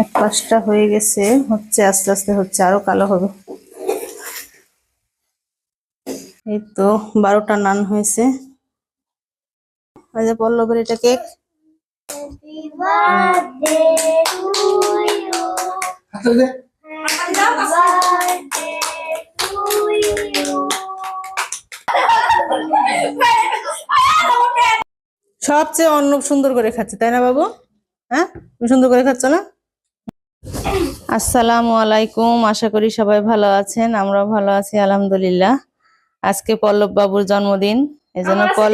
এক পাশটা হয়ে গেছে, হচ্ছে আস্তে আস্তে হচ্ছে আরও কালো হবে। এই তো বারোটা নান হয়েছে। পল্লবের এটা কেক। সবচেয়ে অন্য সুন্দর করে খাচ্ছে, তাই না বাবু? হ্যাঁ? তুমি সুন্দর করে খাচ্ছ না? আসসালামু আলাইকুম আশা করি সবাই ভালো আছেন আমরাও ভালো আছি আলহামদুলিল্লাহ। আজকে পল্লব বাবুর জন্মদিন এই জন্য পল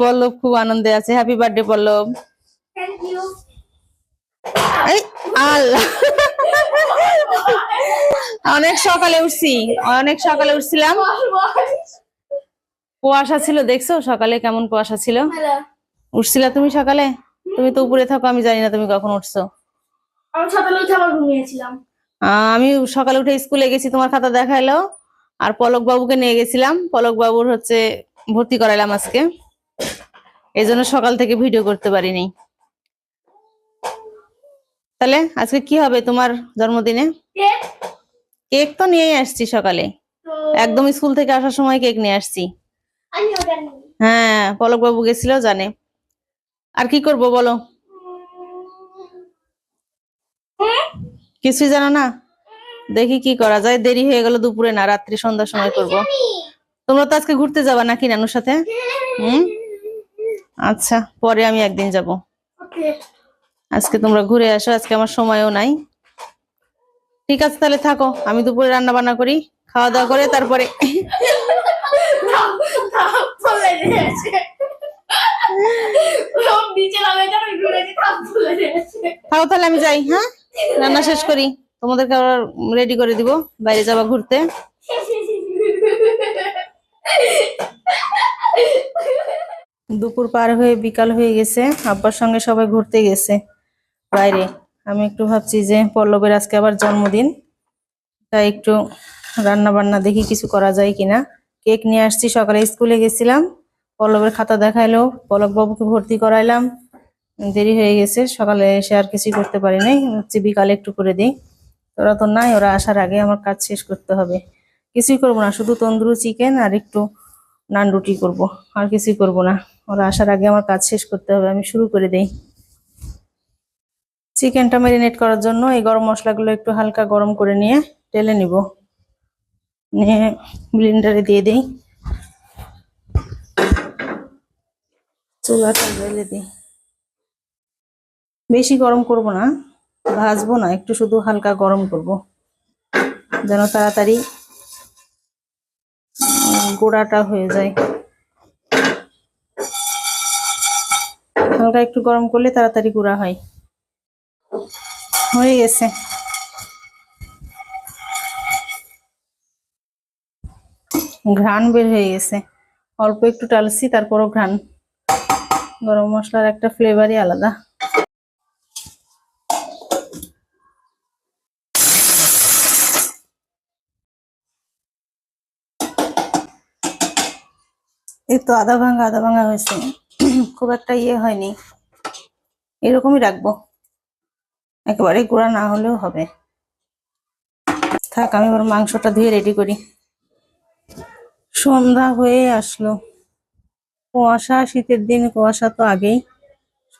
পল্লব খুব আনন্দে আছে। Happy birthday Pallab. অনেক সকালে উঠছি অনেক সকালে উঠছিলাম। কুয়াশা ছিল দেখছ? সকালে কেমন কুয়াশা ছিল? উঠছিলা তুমি সকালে? তুমি তো উপরে থাকো আমি জানি না তুমি কখন উঠছো। আমি সকালে উঠে আবার ঘুমিয়েছিলাম। আমি সকালে উঠে স্কুলে গেছি তোমার খাতা দেখাইলো। আর পলক বাবুকে নিয়ে গেছিলাম। পলক বাবুর হচ্ছে ভর্তি করাইলাম আজকে। এই জন্য সকাল থেকে ভিডিও করতে পারিনি। তাহলে আজকে কি হবে তোমার জন্মদিনে? কেক। তো নিয়েই আসছি সকালে। একদম স্কুল থেকে আসার সময় কেক নিয়ে আসছি। হ্যাঁ পলক বাবু গেছিল জানে। আর কি করব বলো? কিছুই জানো না। দেখি কি করা যায়। দেরি হয়ে গেল দুপুরে না রাত্রি সন্ধ্যার সময় করব। তোমরা তো আজকে ঘুরতে যাবা নাকি নানুর সাথে? হুম? আচ্ছা পরে আমি একদিন যাব। আজকে তোমরা ঘুরে আসো আজকে আমার সময়ও নাই। ঠিক আছে তাহলে থাকো। আমি দুপুরে রান্না বান্না করি খাওয়া দাওয়া করে তারপরে তাহলে আমি যাই হ্যাঁ? রান্না শেষ করি। তোমাদেরকে আবার রেডি করে দিব, বাইরে যাবা ঘুরতে। দুপুর পার হয়ে বিকাল হয়ে গেছে, আব্বার সঙ্গে সবাই ঘুরতে গেছে বাইরে। আমি একটু ভাবছি যে পল্লবের আজকে আবার জন্মদিন, তাই একটু রান্না বান্না দেখি কিছু করা যায় কিনা। কেক নিয়ে আসছি, সকালে স্কুলে গেছিলাম, পল্লবের খাতা দেখাইলো পলক বাবুকে ভর্তি করাইলাম। দেরি হয়ে গেছে, সকালে এসে আর কিছুই করতে পারি নাই। হচ্ছে বিকালে একটু করে দিই। ওরা তো নাই, ওরা আসার আগে আমার কাজ শেষ করতে হবে। কিছুই করব না, শুধু তন্দুরি চিকেন আর একটু নান রুটি করব। আর কিছুই করব না। ওরা আসার আগে আমার কাজ শেষ করতে হবে, আমি শুরু করে দেই। চিকেনটা ম্যারিনেট করার জন্য এই গরম মশলাগুলো একটু হালকা গরম করে নিয়ে টেলে নিব। নিয়ে ব্লেন্ডারে দিয়ে দিই। চুলাটা জ্বেলে দিই। বেশি গরম করব না, ভাজবো না, একটু শুধু হালকা গরম করব, যেন তাড়াতাড়ি গোড়াটা হয়ে যায়। হালকা একটু গরম করলে তাড়াতাড়ি গুঁড়া হয়। হয়ে গেছে। ঘ্রাণ বের হয়ে গেছে। অল্প একটু টালছি, তারপরও ঘ্রাণ। গরম মশলার একটা ফ্লেভারই আলাদা। এই তো আধা ভাঙা আধা ভাঙা হয়েছে। খুব একটা ইয়ে হয়নি। এরকমই রাখব। একেবারে গুঁড়া না হলেও হবে। থাক, আমি এবার মাংসটা ধুয়ে রেডি করি। সন্ধ্যা হয়ে আসলো। কুয়াশা, শীতের দিন, কুয়াশা তো আগেই।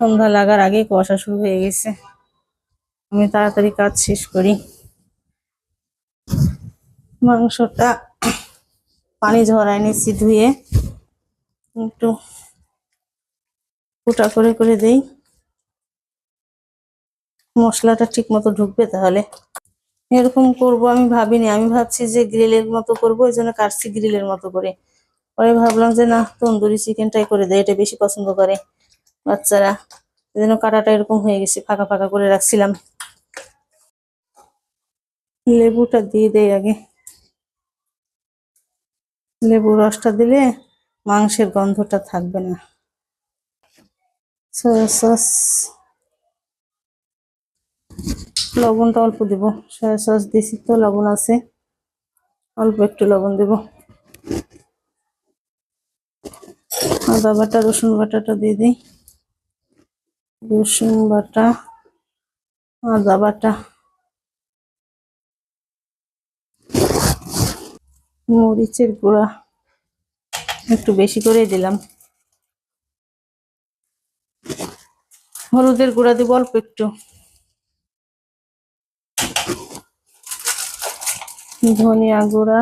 সন্ধ্যা লাগার আগেই কুয়াশা শুরু হয়ে গেছে। আমি তাড়াতাড়ি কাজ শেষ করি। মাংসটা পানি ঝরাই নিচ্ছি ধুয়ে। একটু ফুটা করে করে দেই। মশলাটা ঠিক মতো ঢুকবে তাহলে। এরকম করব আমি ভাবিনি। আমি ভাবছি যে গ্রিলের মতো করব ওই জন্য কাটছি গ্রিলের মতো করে। পরে ভাবলাম যে না, তন্দুরি চিকেনটাই করে দেয় এটা বেশি পছন্দ করে বাচ্চারা। জন্য কাটাটা এরকম হয়ে গেছে, ফাঁকা ফাঁকা করে রাখছিলাম। লেবুটা দিয়ে দেয় আগে। লেবু রসটা দিলে মাংসের গন্ধটা থাকবে না। সস লবণটা অল্প দিব। সয়া সস দিছি তো, লবণ আছে। অল্প একটু লবণ দেব। আদা বাটা, রসুন বাটাটা দিয়ে দিই। রসুন বাটা, আদা বাটা। মরিচের গুঁড়া। একটু বেশি করে দিলাম। হলুদের গুঁড়া দিব অল্প একটু। ধনিয়া গুঁড়া।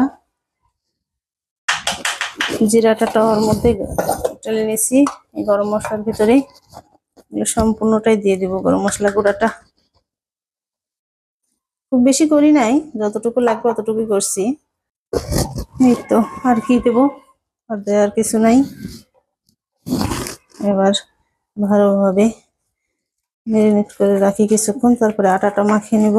জিরাটা টাওয়ার মধ্যে চলে নিয়েছি। এই গরম মশলার ভিতরে সম্পূর্ণটাই দিয়ে দিব গরম মশলা গুঁড়াটা। খুব বেশি করি নাই, যতটুকু লাগবে অতটুকুই করছি। এই তো, আর কি দেবো? আর দেওয়ার কিছু নাই। এবার ভালোভাবে মেরিনেট করে রাখি কিছুক্ষণ, তারপরে আটাটা মাখিয়ে নেব।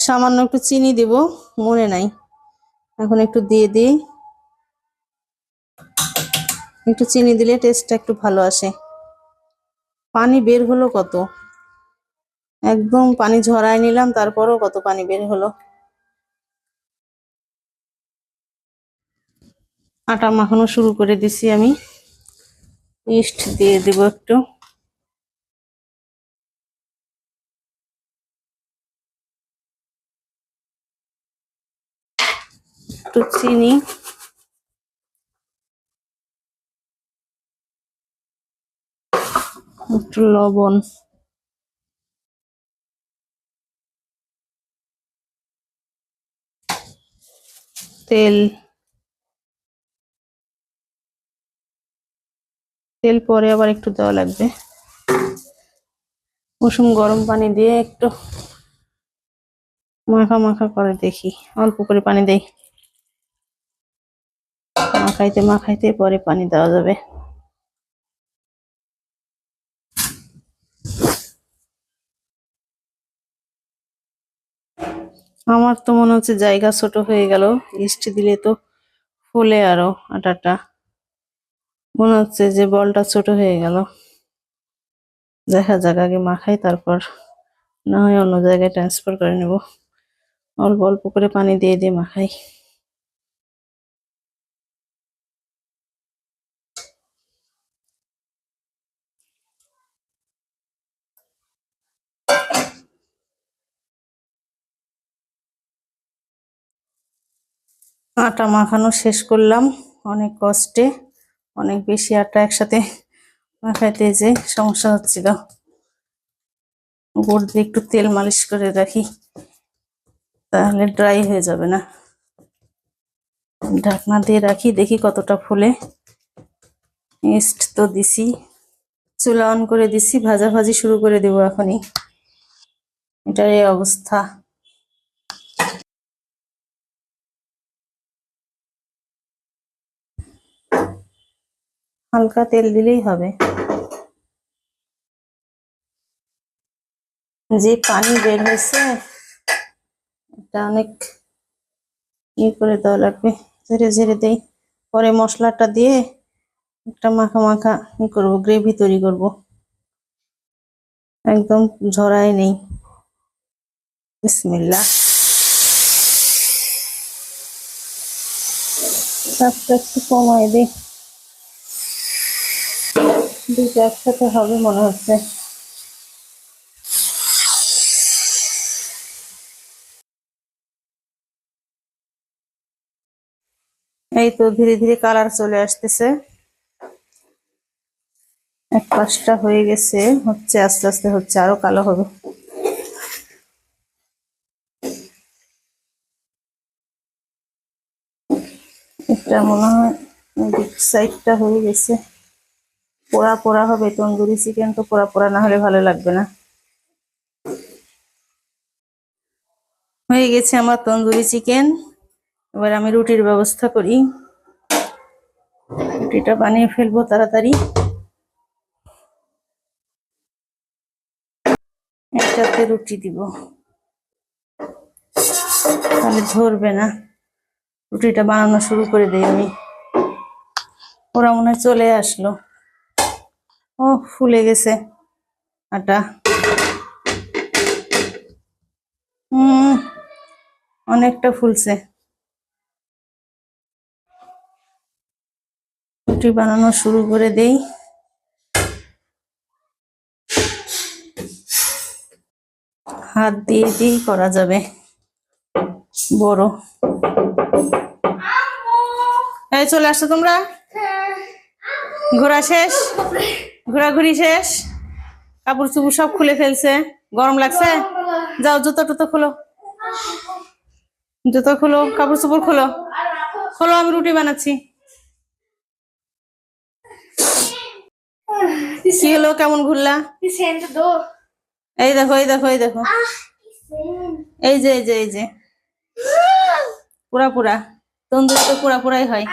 সামান্য একটু চিনি দিব, মনে নাই। এখন একটু দিয়ে দিই। একটু চিনি দিলে টেস্টটা একটু ভালো আসে। পানি বের হলো কত? একদম পানি ঝরায় নিলাম, তারপরও কত পানি বের হলো। আটা মাখানো শুরু করে দিছি আমি। ইস্ট দিয়ে দেব একটু। একটু চিনি। একটু লবণ। তেল তেল পরে আবার একটু দেওয়া লাগবে। উষুম গরম পানি দিয়ে একটু মাখা মাখা করে দেখি, অল্প করে পানি দেই। মাখাইতে মাখাইতে পরে পানি দেওয়া যাবে। আমার তো মনে হচ্ছে জায়গা ছোট হয়ে গেল, ইস্ট দিলে তো ফুলে আরও আটাটা। মনে হচ্ছে যে বলটা ছোট হয়ে গেল। দেখা যাক, আগে মাখাই, তারপর না হয় অন্য জায়গায় ট্রান্সফার করে নেব। অল্প অল্প করে পানি দিয়ে দিয়ে মাখাই। আটা মাখানো শেষ করলাম। অনেক কষ্টে, অনেক বেশি আটা একসাথে মাখাইতে যে সমস্যা হচ্ছিল। উপর দিয়ে একটু তেল মালিশ করে রাখি, তাহলে ড্রাই হয়ে যাবে না। ঢাকনা দিয়ে রাখি, দেখি কতটা ফুলে। ইস্ট তো দিছি, চুলা অন করে দিছি, ভাজাভাজি শুরু করে দেবো এখনই। এটার এই অবস্থা। হালকা তেল দিলেই হবে। যে পানি বের হয়েছে, এটা অনেক ই করে দেওয়া লাগবে। ঝেড়ে ঝেড়ে দেই। পরে মশলাটা দিয়ে একটা মাখা মাখা ই করব, গ্রেভি তৈরি করব। একদম ঝরাই নেই। বিসমিল্লা একটু কমাই দিই। দুটো একসাথে হবে মনে হচ্ছে। এই তো ধীরে ধীরে কালার চলে আসতেছে। এক পাশটা হয়ে গেছে, হচ্ছে আস্তে আস্তে হচ্ছে আরও কালো হবে। এটা মনে হয় সাইডটা হয়ে গেছে। পোড়া পোড়া হবে, তন্দুরি চিকেন তো পোড়া পোড়া না হলে ভালো লাগবে না। হয়ে গেছে আমার তন্দুরি চিকেন এবার আমি রুটির ব্যবস্থা করি। রুটিটা বানিয়ে ফেলব তাড়াতাড়ি। একটাতে রুটি দিব। তাহলে ধরবে না। রুটিটা বানানো শুরু করে দিই আমি। ওরা মনে চলে আসলো। ও ফুলে গেছে। আটা। অনেকটা ফুলছে। রুটি বানানো শুরু করে দেই। হাত দিয়ে দিয়েই করা যাবে। বড়। এই, চলে আসছো তোমরা। ঘোরা শেষ? ঘোরাঘুরি শেষ? কাপড় চুপড় সব খুলে ফেলছে। গরম লাগছে? যাও, জুতো টুতো খোলো। জুতো খোলো, কাপড় চোপড় খোলো। খোলো, আমি রুটি বানাচ্ছি। কি হলো? কেমন ঘুরলা? এই দেখো এই দেখো এই দেখো। এই যে এই যে এই যে। পুরা পুরা। তন্দুরি তো পুরা, পুরাই হয়।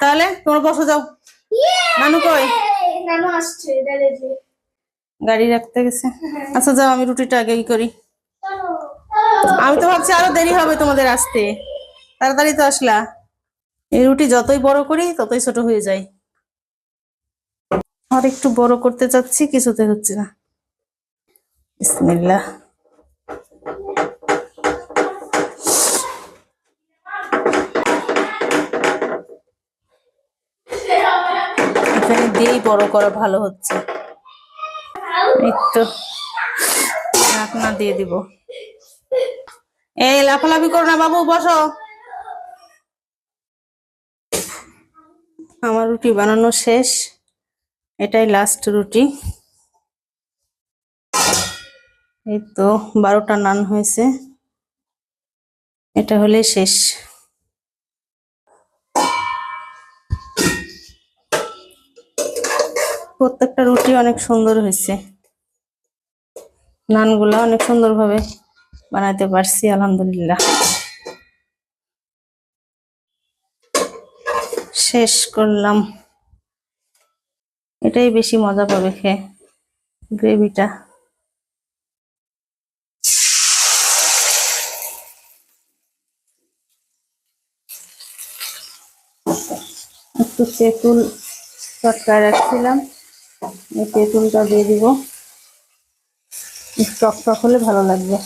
তাহলে তোমরা বসো, যাও। নানু কই? নানু আসছে গাড়ি রাখতে গেছে। আচ্ছা যাও আমি রুটিটা আগে করি। আমি তো ভাবছি আরও দেরি হবে তোমাদের আসতে। তাড়াতাড়ি তো আসলা। এই রুটি যতই বড় করি ততই ছোট হয়ে যায়। আর একটু বড় করতে চাচ্ছি কিছুতে হচ্ছে না। বিসমিল্লাহ। এখানে দিয়েই বড় করা ভালো হচ্ছে। তো ঢাকনা দিয়ে দিব। এই লাফালাফি করো না বাবু, বসো। আমার রুটি বানানো শেষ। এটাই লাস্ট রুটি। এই তো বারোটা নান হয়েছে। এটা হলে শেষ। প্রত্যেকটা রুটি অনেক সুন্দর হয়েছে। নানগুলা অনেক সুন্দরভাবে বানাতে পারছি, আলহামদুলিল্লাহ। শেষ করলাম। এটাই বেশি মজা পাবে খেয়ে, গ্রেভিটা। একটু তেঁতুল চটকায় রাখছিলাম। তেঁতুলটা দিয়ে দিব। টক টক হলে ভালো লাগবে।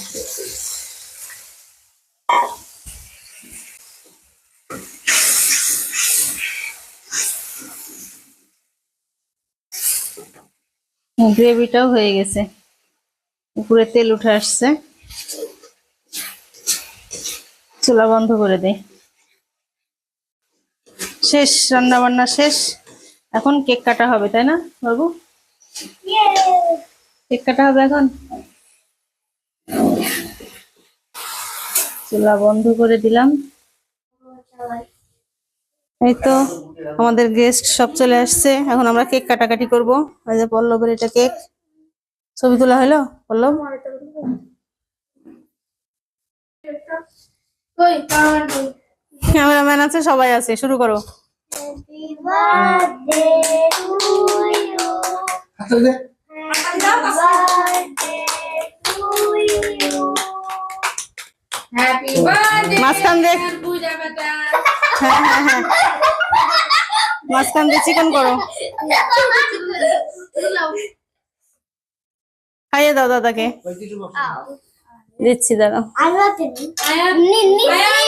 গ্রেভিটাও হয়ে গেছে। উপরে তেল উঠে আসছে। চুলা বন্ধ করে দেয় শেষ রান্না বান্না শেষ। এখন কেক কাটা হবে তাই না বাবু? কেক কাটা হবে এখন? চুলা বন্ধ করে দিলাম। এই তো আমাদের গেস্ট সব চলে আসছে। এখন আমরা কেক কাটাকাটি করব। এই যে পল্লবের এটা কেক। ছবি তোলা হলো পল্লব? ক্যামেরাম্যান আছে সবাই আছে শুরু করো। To you happy birthday Puja বেটা হ্যাঁ হ্যাঁ হ্যাঁ চিকেন করো। খাইয়ে দাও দাদাকে। দিচ্ছি দাদা।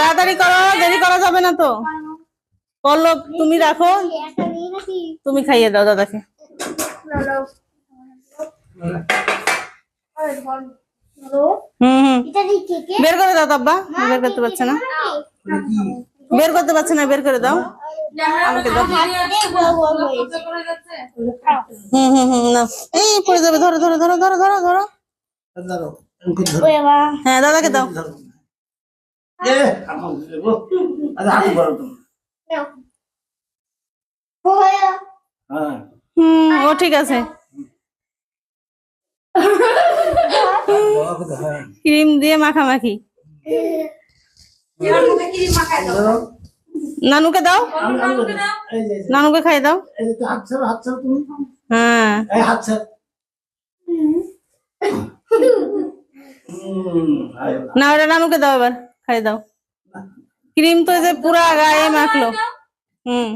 তাড়াতাড়ি করো দেরি করা যাবে না তো। পল্লব তুমি রাখো। তুমি খাইয়ে দাও দাদাকে। বের করে দাও তো, আব্বা। বের করতে পারছে না। বের করতে পারছে না, বের করে দাও। দাও। হুম হুম হুম না এই, পড়ে যাবে। ধরো ধরো ধরো ধরো ধরো ধরো। ধরো ধরো হ্যাঁ দাদাকে দাও। তুমি হ্যাঁ। হুম ও ঠিক আছে। হয় ক্রিম দিয়ে মাখামাখি। নানুকে দাও। নানুকে খাই দাও। হ্যাঁ। না ওটা নানুকে দাও এবার। খাই দাও। ক্রিম তো যে পুরা গায়ে মাখলো। হুম।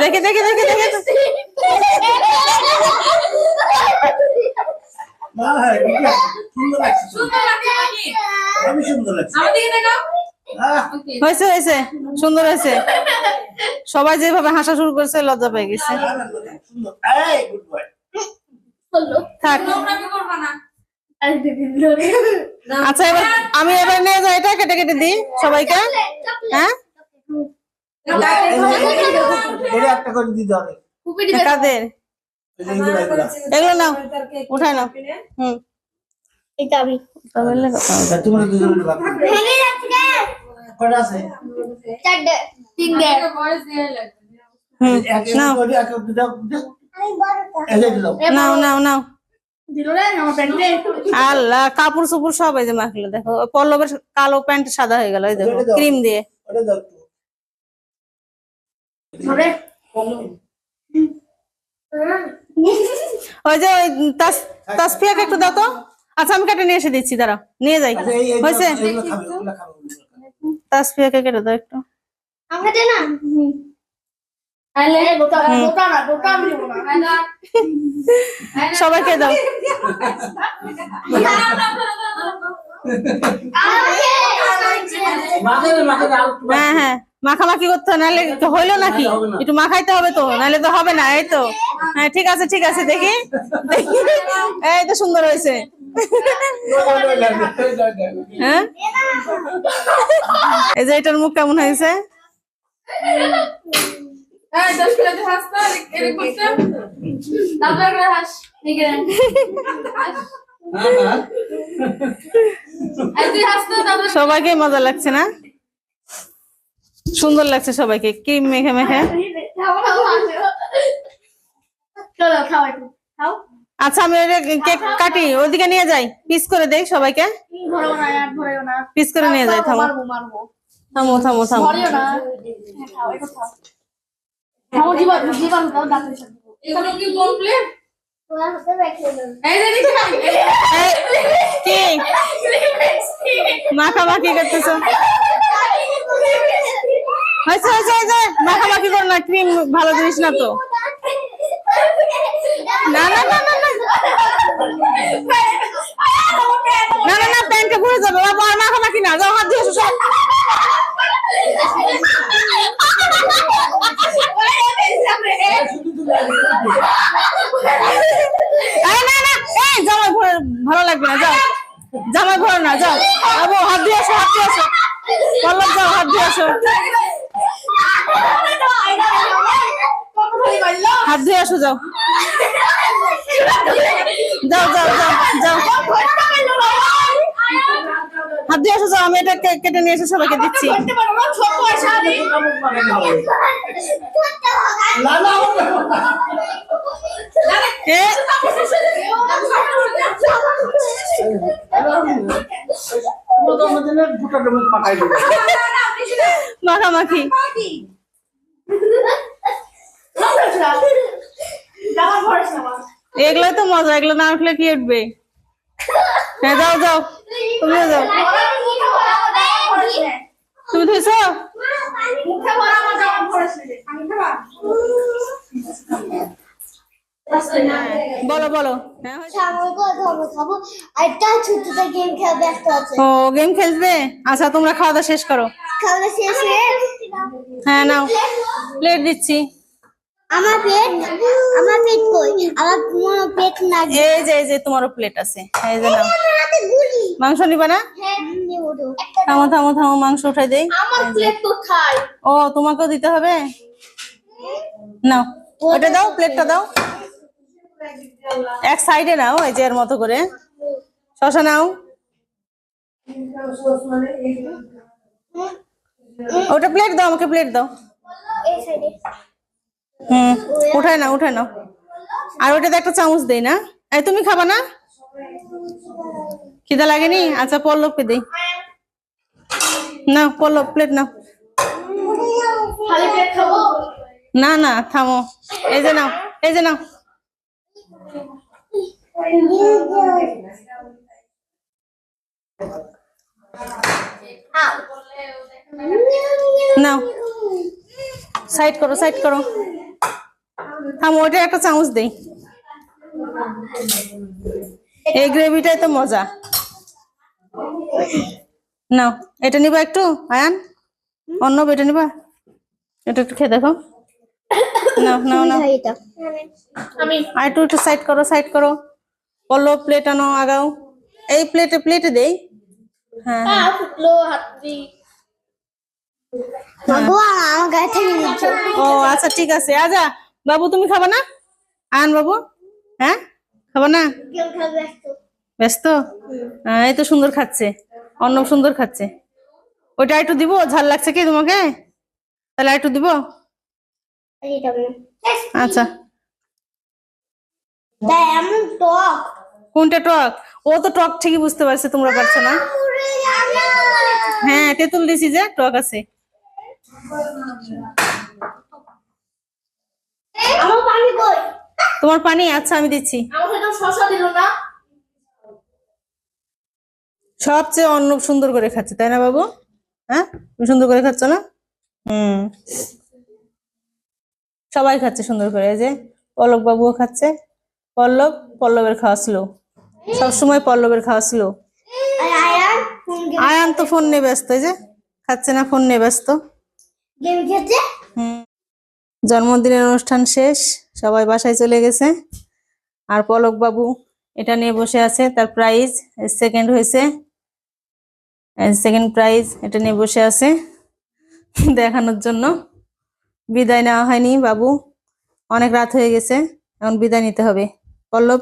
দেখে দেখে দেখে দেখে। হয়েছে হয়েছে। সুন্দর হয়েছে। সবাই যেভাবে হাসা শুরু করেছে লজ্জা পেয়ে গেছে। আচ্ছা এবার আমি এবার নিয়ে যাই এটা কেটে কেটে দিই সবাইকে। হ্যাঁ? কাদের? নাও। উঠায় নাও। there. নাও। নাও নাও কাপড় সব যে দেখো। কালো প্যান্ট সাদা হয়ে গেল ক্রিম দিয়ে। ওই যে ওই তাসফিয়াকে একটু দাও তো। আচ্ছা আমি কেটে নিয়ে এসে দিচ্ছি দাঁড়াও। নিয়ে যাই। হয়েছে? তাসফিয়াকে কেটে দাও একটু। আমাকে না? আলে গোটা গোটা না গোটা আমি দেবো না। সবাইকে দাও। হ্যাঁ হ্যাঁ। মাখামাখি করতে নাহলে তো হইল নাকি? একটু মাখাইতে হবে তো নাহলে তো হবে না এই তো। হ্যাঁ ঠিক আছে ঠিক আছে দেখি দেখি। এই তো সুন্দর হয়েছে। হ্যাঁ? এই যে এটার মুখ কেমন হয়েছে? সবাইকে মজা লাগছে না? সুন্দর লাগছে সবাইকে। ক্রিম মেখে মেখে আচ্ছা আমি কেক কাটি ওদিকে নিয়ে যাই। পিস করে দেই সবাইকে। পিস করে নিয়ে যাই থামো। মারবো। থামো থামো থামো। মাখামাখি করতেছ? হয়েছে হয়েছে হয়েছে। মাখামাখি করো না ক্রিম ভালো জিনিস না তো। না না না না না। না না প্যান্টটা ভরে যাবে। বাবা আর মাখামাখি না। যাও হাত দিয়ে ভালো লাগবে না, যাও। জামাই ভরে না, যাও। বাবু হাত দিয়ে আসো, হাত দিয়ে আসো। পল্লব, যাও, হাত দিয়ে আসো। হাত দিয়ে আসো, যাও। যাও যাও যাও যাও। হাত দিয়ে আসো যাও আমি এটা কেটে নিয়ে এসে সবাইকে দিচ্ছি। মাখামাখি। এগুলো তো মজা এগুলো না উঠলে কি উঠবে? হ্যাঁ যাও যাও। তুমিও যাও। ধুইছো বলো বলো। হ্যাঁ, হয়েছে? ও গেম খেলবে? আচ্ছা তোমরা খাওয়া দাওয়া শেষ করো। খাওয়া শেষ হ্যাঁ নাও। প্লেট দিচ্ছি। আমার পেট আমার পেট কই? আমার পেট না এই যে এই যে তোমারও প্লেট আছে। এই যে নাও। মাংস নিবা না? হ্যাঁ থামো থামো থামো মাংস উঠাই দেই। ও তোমাকেও দিতে হবে? নাও ওটা দাও প্লেটটা দাও। এক সাইডে নাও এই যে এর মতো করে। শশা নাও। ওটা প্লেট দাও আমাকে প্লেট দাও। হুম উঠায় নাও উঠায় নাও। আর ওটাতে একটা চামচ দেই না? তুমি খাবা না? খিদা লাগেনি? আচ্ছা পল্লবকে দেই। না পল্লব প্লেট খাব? না না থামো। এই যে নাও এই যে নাও। নাও। সাইড করো সাইড করো। থাম ওইটা একটা চামচ দেই। এই গ্রেভিটাই তো মজা। নাও, এটা নিবা একটু, আয়ান। অন্য এটা নিবা। এটা একটু খেয়ে দেখো। নাও নাও নাও। আর একটু একটু সাইড করো সাইড করো। পল্লো প্লেট আনো, আগাও। এই প্লেটে প্লেটে দেই। হ্যাঁ হ্যাঁ। দিচ্ছ ও আচ্ছা ঠিক আছে। আজা, বাবু, তুমি খাবা না? আন বাবু হ্যাঁ? খাবা না? ব্যস্ত? আহ, এই তো সুন্দর খাচ্ছে। অন্য সুন্দর খাচ্ছে। ওইটা একটু দিব ঝাল লাগছে কি তোমাকে? তাহলে একটু দিব? আচ্ছা। টক। কোনটা টক? ও তো টক ঠিকই বুঝতে পারছে তোমরা পারছ না? হ্যাঁ তেঁতুল দিছি যে টক আছে। তোমার পানি? আচ্ছা আমি দিচ্ছি। শশা দিল না। সবচেয়ে অন্য সুন্দর করে খাচ্ছে তাই না বাবু? হ্যাঁ? তুমি সুন্দর করে খাচ্ছ না? হুম। সবাই খাচ্ছে সুন্দর করে এই যে পল্লব বাবুও খাচ্ছে। পল্লব পল্লবের খাওয়া স্লো সবসময় পল্লবের খাওয়া স্লো আয়ান তো ফোন নিয়ে ব্যস্ত এই যে খাচ্ছে না ফোন নিয়ে ব্যস্ত। হুম। জন্মদিনের অনুষ্ঠান শেষ সবাই বাসায় চলে গেছে। আর পলক বাবু এটা নিয়ে বসে আছে। তার প্রাইজ সেকেন্ড হয়েছে। সেকেন্ড প্রাইজ এটা নিয়ে বসে আছে দেখানোর জন্য। বিদায় নেওয়া হয়নি বাবু। অনেক রাত হয়ে গেছে। এখন বিদায় নিতে হবে। পল্লব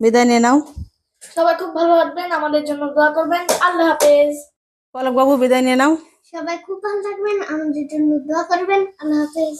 বিদায় নিয়ে নাও। সবাই খুব ভালো থাকবেন আমাদের জন্য দোয়া করবেন। আল্লাহ হাফেজ। পল্লব বাবু বিদায় নিয়ে নাও। সবাই খুব ভালো থাকবেন আমাদের জন্য দোয়া করবেন। আল্লাহ হাফেজ।